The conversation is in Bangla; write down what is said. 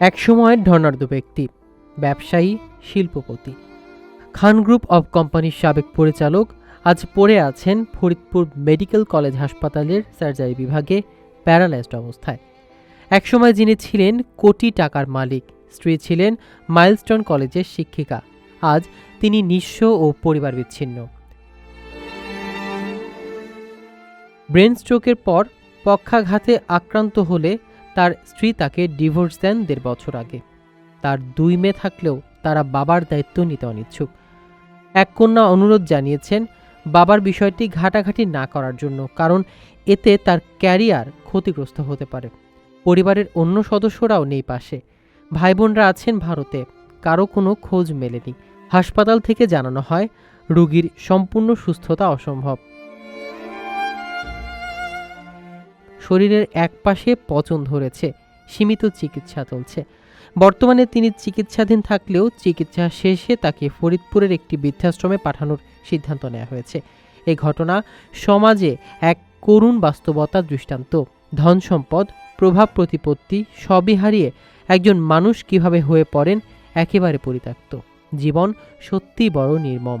একসময়ের ধনাঢ্য ব্যক্তি, ব্যবসায়ী, শিল্পপতি। খান গ্রুপ অব কোম্পানির সাবেক পরিচালক আজ পড়ে আছেন ফরিদপুর মেডিকেল কলেজ হাসপাতালের সার্জারি বিভাগে প্যারালাইজড অবস্থায়। একসময় যিনি ছিলেন কোটি টাকার মালিক, স্ত্রী ছিলেন মাইলস্টোন কলেজের শিক্ষিকা। আজ তিনি নিঃস্ব ও পরিবার বিচ্ছিন্ন ব্রেন স্ট্রোকের পর পক্ষাঘাতে আক্রান্ত হলে তার স্ত্রী তাকে ডিভোর্স দেন দেড় বছর আগে। তার দুই মেয়ে থাকলেও তারা বাবার দায়িত্ব নিতে অনিচ্ছুক। এক কন্যা অনুরোধ জানিয়েছেন বাবার বিষয়টি ঘাটাঘাটি না করার জন্য, কারণ এতে তার ক্যারিয়ার ক্ষতিগ্রস্ত হতে পারে। পরিবারের অন্য সদস্যরাও নেই পাশে। ভাই বোনরা আছেন ভারতে, কারও কোনো খোঁজ মেলেনি। হাসপাতাল থেকে জানানো হয়, রুগীর সম্পূর্ণ সুস্থতা অসম্ভব। শরীরের একপাশে পচন ধরেছে, সীমিত চিকিৎসা চলছে। বর্তমানে তিনি চিকিৎসাধীন থাকলেও চিকিৎসা শেষে তাকে ফরিদপুরের একটি বৃদ্ধাশ্রমে পাঠানোর সিদ্ধান্ত নেওয়া হয়েছে। এই ঘটনা সমাজে এক করুণ বাস্তবতার দৃষ্টান্ত। ধন সম্পদ, প্রভাব প্রতিপত্তি সবই হারিয়ে একজন মানুষ কীভাবে হয়ে পড়েন একেবারে পরিত্যক্ত। জীবন সত্যিই বড় নির্মম।